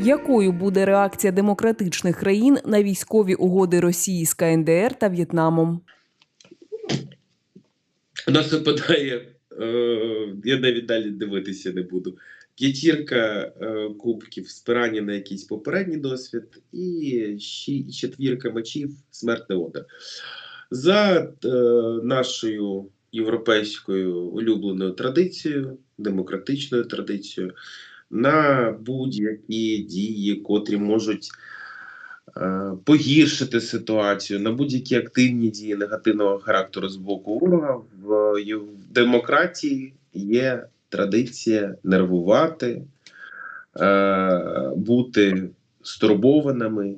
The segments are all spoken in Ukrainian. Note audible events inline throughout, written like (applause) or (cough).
Якою буде реакція демократичних країн на військові угоди Росії з КНДР та В'єтнамом? У нас випадає, е, я навіть далі дивитися не буду. П'ятірка е, кубків спирання на якийсь попередній досвід, і щі- четвірка мечів смертний удар. За е, нашою європейською улюбленою традицією, демократичною традицією, на будь-які дії, котрі можуть е, погіршити ситуацію на будь-які активні дії негативного характеру з боку ворога в, в демократії є традиція нервувати, е, бути стурбованими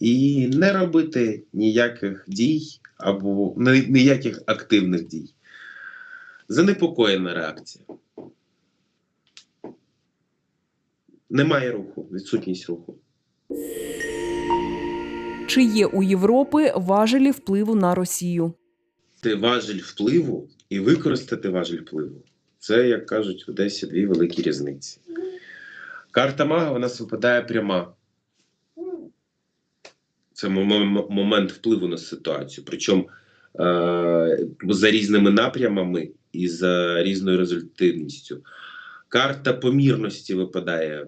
і не робити ніяких дій або ні- ніяких активних дій. Занепокоєна реакція. Немає руху, відсутність руху. Чи є у Європи важелі впливу на Росію? Ти важель впливу і використати важель впливу. Це, як кажуть в Одесі, дві великі різниці. Карта мага у нас випадає пряма. Це мом- мом- момент впливу на ситуацію. Причому е- за різними напрямами і за різною результативністю. Карта помірності випадає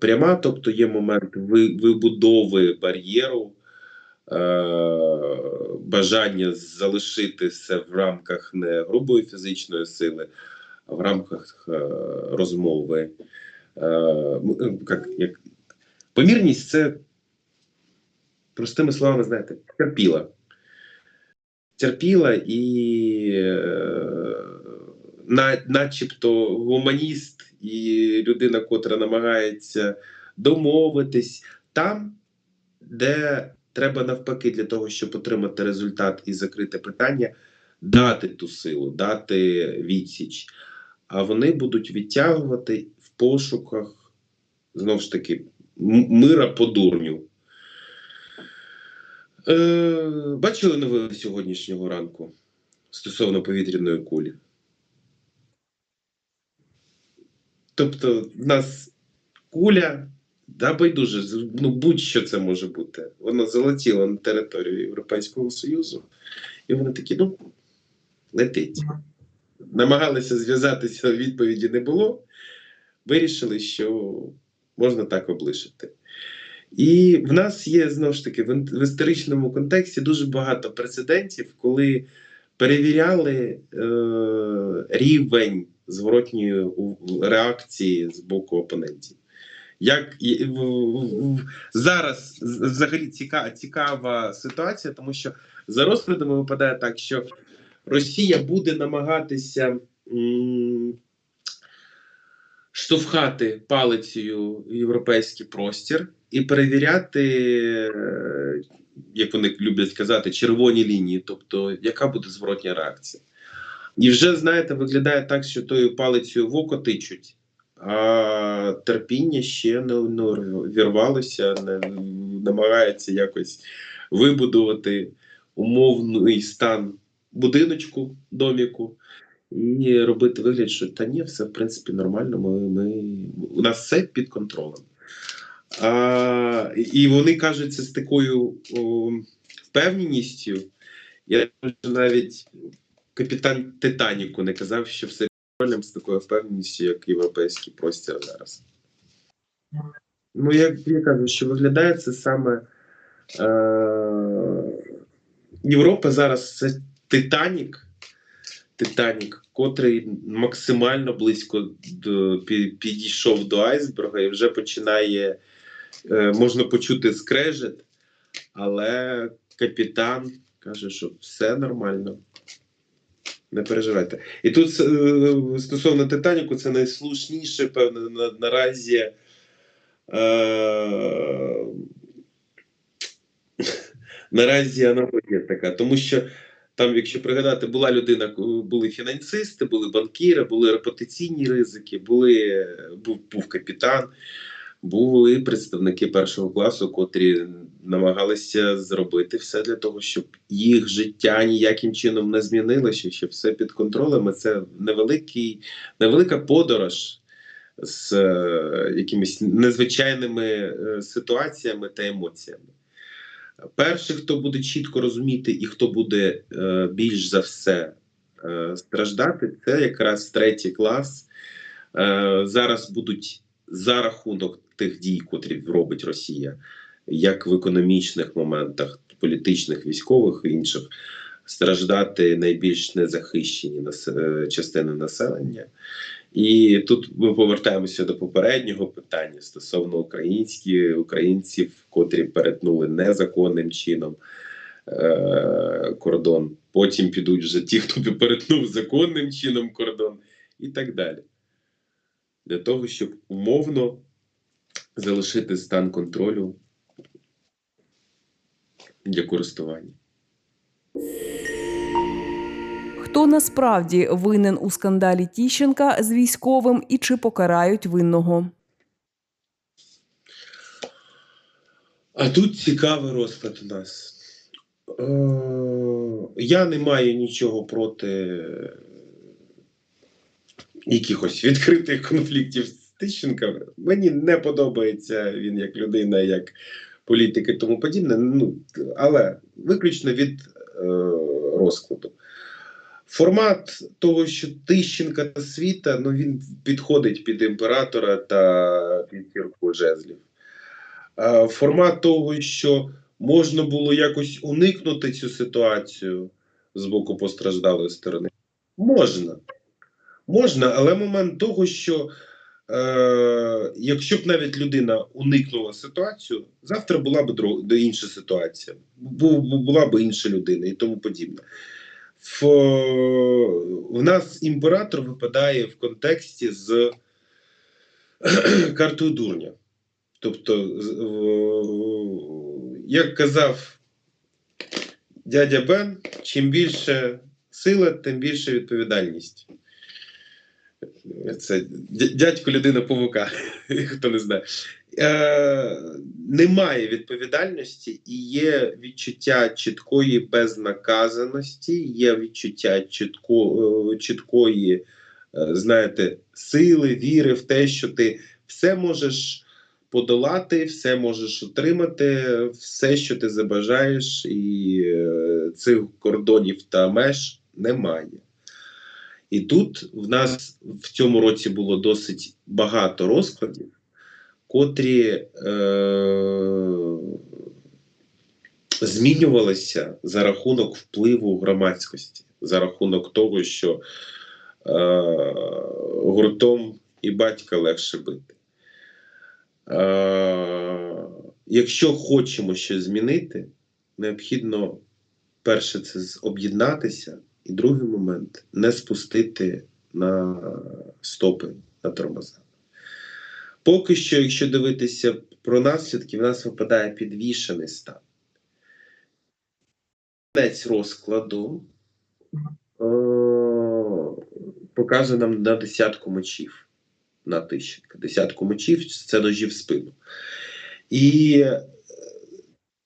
пряма, тобто є момент вибудови бар'єру, е- бажання залишити все в рамках не грубої фізичної сили, а в рамках е- розмови. Е- як, як... Помірність це, простими словами, знаєте, терпіла. Терпіла і е, начебто гуманіст і людина, котра намагається домовитись там, де треба навпаки для того, щоб отримати результат і закрити питання, дати ту силу, дати відсіч. А вони будуть відтягувати в пошуках знову ж таки мира по дурню. Е, бачили новини сьогоднішнього ранку стосовно повітряної кулі? Тобто, в нас куля, да, байдуже, ну будь-що це може бути. Вона залетіла на територію Європейського Союзу, і вони такі, ну, летить. Намагалися зв'язатися, відповіді не було. Вирішили, що можна так облишити. І в нас є знову ж таки в, в історичному контексті дуже багато прецедентів, коли перевіряли е, рівень зворотньої реакції з боку опонентів. Як зараз взагалі ціка, цікава ситуація, тому що за розкладами випадає так, що Росія буде намагатися штовхати палицею європейський простір і перевіряти, е, як вони люблять казати, червоні лінії, тобто яка буде зворотня реакція. І вже, знаєте, виглядає так, що тою палицею в око тичуть, а терпіння ще не, не вірвалося, не, намагається якось вибудувати умовний стан будиночку, доміку, і робити вигляд, що та ні, все в принципі нормально. Ми, ми, у нас все під контролем. А, і вони кажуть це з такою о, впевненістю. Я навіть капітан Титаніку не казав, що все під з такою впевненістю, як європейський простір зараз. Ну, як я кажу, що виглядає це саме е, Європа зараз це Титанік, Титанік, котрий максимально близько до, підійшов до айсберга і вже починає, е, можна почути скрежет, але капітан каже, що все нормально. Не переживайте. І тут е, стосовно Титаніку, це найслушніше, певно, на, наразі. Е, (laughs) наразі аналогія така, тому що там, якщо пригадати, була людина, були фінансисти, були банкіри, були репутаційні ризики, були, був, був капітан, були представники першого класу, котрі намагалися зробити все для того, щоб їх життя ніяким чином не змінилося, щоб все під контролем. Це невеликий, невелика подорож з е, якимись незвичайними е, ситуаціями та емоціями. Перший, хто буде чітко розуміти і хто буде е, більш за все страждати, це якраз третій клас. Зараз будуть за рахунок тих дій, котрі робить Росія, як в економічних моментах, політичних, військових і інших, страждати найбільш незахищені е, частини населення. І тут ми повертаємося до попереднього питання стосовно українських українців, котрі перетнули незаконним чином е- кордон. Потім підуть вже ті, хто перетнув законним чином кордон, і так далі. Для того, щоб умовно залишити стан контролю для користування. Хто насправді винен у скандалі Тіщенка з військовим і чи покарають винного? А тут цікавий розклад у нас. Е, я не маю нічого проти якихось відкритих конфліктів з Тищенком. Мені не подобається він як людина, як політик і тому подібне. Ну, але виключно від е, розкладу. Формат того, що Тищенка та світа, ну він підходить під імператора та п'ятірку жезлів. Е, формат того, що можна було якось уникнути цю ситуацію з боку постраждалої сторони. Можна. Можна, але момент того, що е, якщо б навіть людина уникнула ситуацію, завтра була б інша ситуація, бу, бу- була б інша людина і тому подібне. В, в нас імператор випадає в контексті з (clears throat) картою дурня. Тобто, як казав дядя Бен, чим більше сила, тим більше відповідальність. Це дядько людина павука, (laughs) хто не знає. Е, немає відповідальності і є відчуття чіткої безнаказаності, є відчуття чітко, е, чіткої, е, знаєте, сили, віри в те, що ти все можеш подолати, все можеш отримати, все, що ти забажаєш, і е, цих кордонів та меж немає. І тут в нас в цьому році було досить багато розкладів, котрі е, змінювалися за рахунок впливу громадськості, за рахунок того, що е, гуртом і батька легше бити. Е, якщо хочемо щось змінити, необхідно перше це об'єднатися, і другий момент не спустити на стопи на тормоза. Поки що, якщо дивитися про наслідки, в нас випадає підвішений стан. Кінець розкладу е, показує нам на десятку мечів на Тищенка. Десятку мечів це ножі в спину. І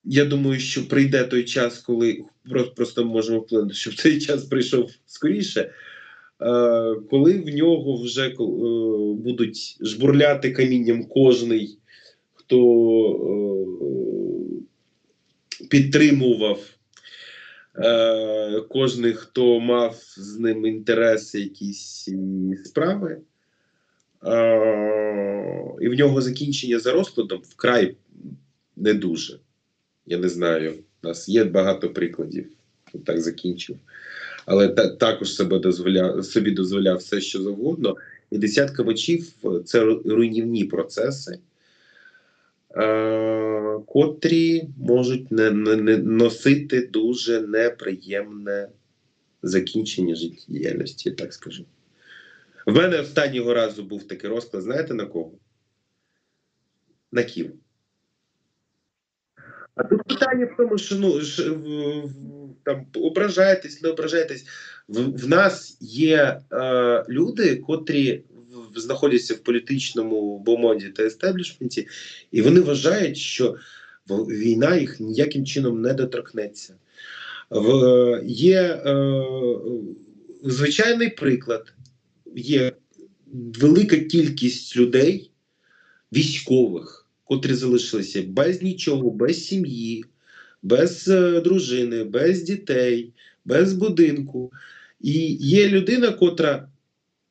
я думаю, що прийде той час, коли просто, можемо вплинути, щоб цей час прийшов скоріше. Е, коли в нього вже е, будуть жбурляти камінням кожний, хто е, підтримував, кожний, хто мав з ним інтереси, якісь справи, і в нього закінчення за розкладом вкрай не дуже. Я не знаю, у нас є багато прикладів, так закінчив. Але та, також себе дозволяв, собі дозволяв все, що завгодно. І десятка мечів це руйнівні процеси, е, котрі можуть не, не, не носити дуже неприємне закінчення життєдіяльності, так скажу. В мене останнього разу був такий розклад, знаєте на кого? На Ків. А тут питання в тому, що ну ж, там ображаєтесь, не ображаєтесь. В, в нас є е, люди, котрі в, знаходяться в політичному бомонді та естеблішменті, і вони вважають, що війна їх ніяким чином не доторкнеться. В, є е, звичайний приклад. Є велика кількість людей, військових, котрі залишилися без нічого, без сім'ї, без е, дружини, без дітей, без будинку. І є людина, котра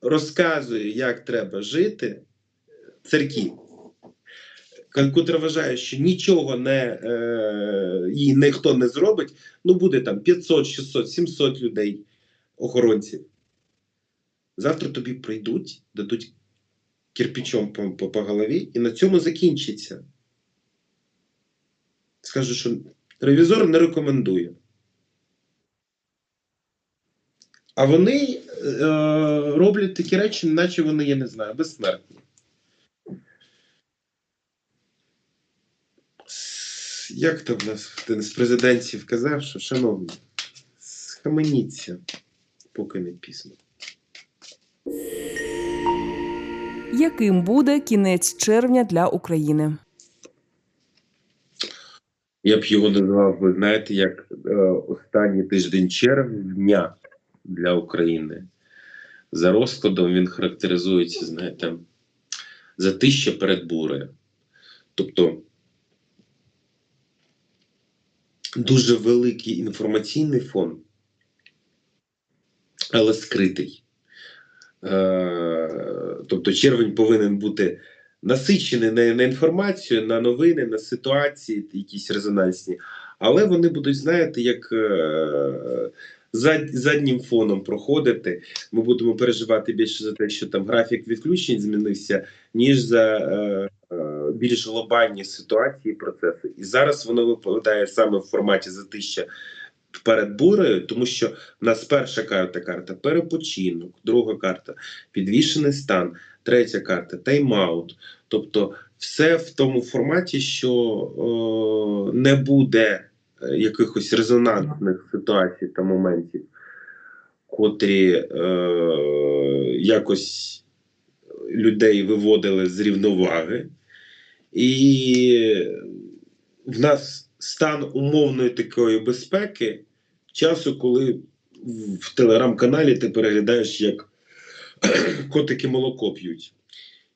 розказує, як треба жити, церків, ка- котра вважає, що нічого не, е, їй ніхто не зробить, ну буде там 500, 600, 700 людей, охоронців. Завтра тобі прийдуть, дадуть кирпичом по, по, по голові, і на цьому закінчиться. Скажу, що ревізор не рекомендує. А вони е, роблять такі речі, наче вони, я не знаю, безсмертні. Як то в нас один з президентів казав, що, шановні, схаменіться, поки не пізно. Яким буде кінець червня для України? Я б його назвав, ви знаєте, як е, останній тиждень червня для України. За розкладом він характеризується, знаєте, затища перед бурею. Тобто дуже великий інформаційний фон, але скритий. Е, тобто червень повинен бути насичений на, на інформацію, на новини, на ситуації, якісь резонансні, але вони будуть, знаєте, як е, зад, заднім фоном проходити. Ми будемо переживати більше за те, що там графік відключень змінився, ніж за е, більш глобальні ситуації і процеси. І зараз воно випадає саме в форматі затища перед бурею, тому що в нас перша карта карта перепочинок, друга карта підвішений стан, третя карта тайм-аут. Тобто, все в тому форматі, що о, не буде е, якихось резонансних ситуацій та моментів, котрі е, якось людей виводили з рівноваги. І в нас стан умовної такої безпеки часу, коли в телеграм-каналі ти переглядаєш, як (clears throat) котики молоко п'ють.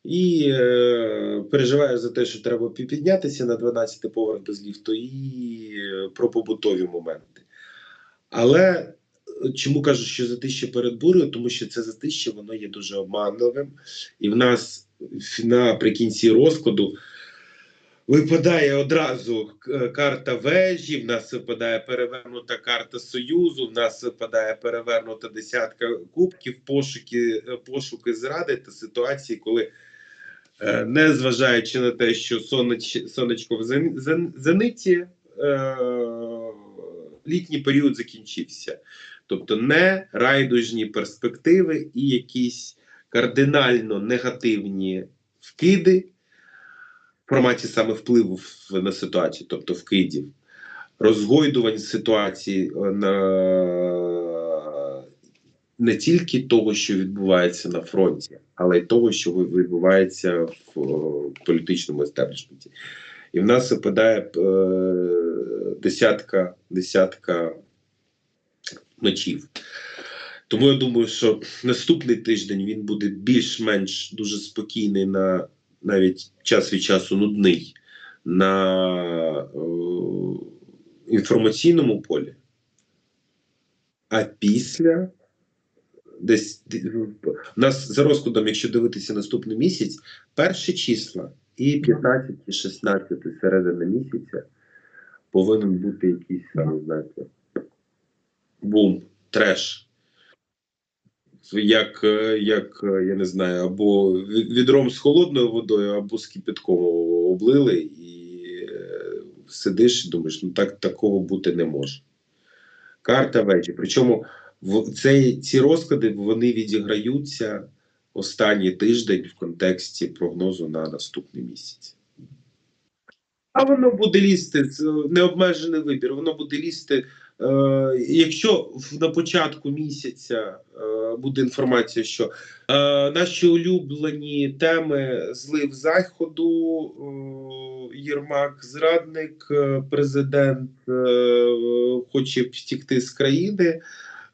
І е, переживаю за те, що треба піднятися на 12 поверх без ліфту, і е, про побутові моменти. Але е, чому кажу, що затище перед бурею? Тому що це затище воно є дуже обманливим, і в нас наприкінці розкладу випадає одразу е, карта вежі, в нас випадає перевернута карта Союзу, в нас випадає перевернута десятка кубків, пошуки, е, пошуки зради та ситуації, коли, е, не зважаючи на те, що сонеч, сонечко в зен- зен- зениті, літній період закінчився. Тобто не райдужні перспективи і якісь кардинально негативні вкиди форматі саме впливу на ситуацію, тобто вкидів, розгойдувань ситуації е, на не тільки того, що відбувається на фронті, але й того, що відбувається в е, політичному естеблішменті. І в нас випадає е, десятка, десятка мечів. Тому я думаю, що наступний тиждень він буде більш-менш дуже спокійний на навіть час від часу нудний на е, інформаційному полі. А після десь у нас за розкладом, якщо дивитися наступний місяць, перші числа і 15, і 16 середини місяця повинен бути якийсь саме, знаєте, бум, треш. Як, е, як е, я не знаю, або відром з холодною водою, або з кипятком облили, і е, сидиш і думаєш, ну так такого бути не може. Карта вежі. Причому цей, ці розклади вони відіграються останній тиждень в контексті прогнозу на наступний місяць. А воно буде лізти це необмежений вибір. Воно буде лізти. Е, якщо на початку місяця е, буде інформація, що е, наші улюблені теми злив заходу, е, Єрмак, зрадник, е, президент е, хоче втікти з країни,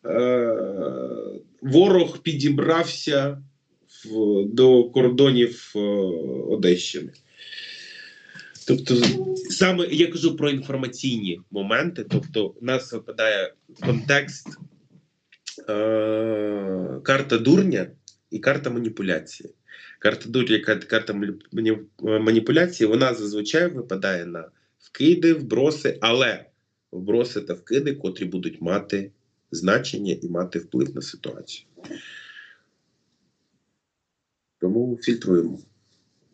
е, ворог підібрався в, до кордонів е, Одещини. Тобто, саме я кажу про інформаційні моменти. Тобто, у нас випадає контекст е, карта дурня і карта маніпуляції. Карта дурня, карта мані- мані- маніпуляції, вона зазвичай випадає на вкиди, вброси, але вброси та вкиди, котрі будуть мати значення і мати вплив на ситуацію. Тому фільтруємо.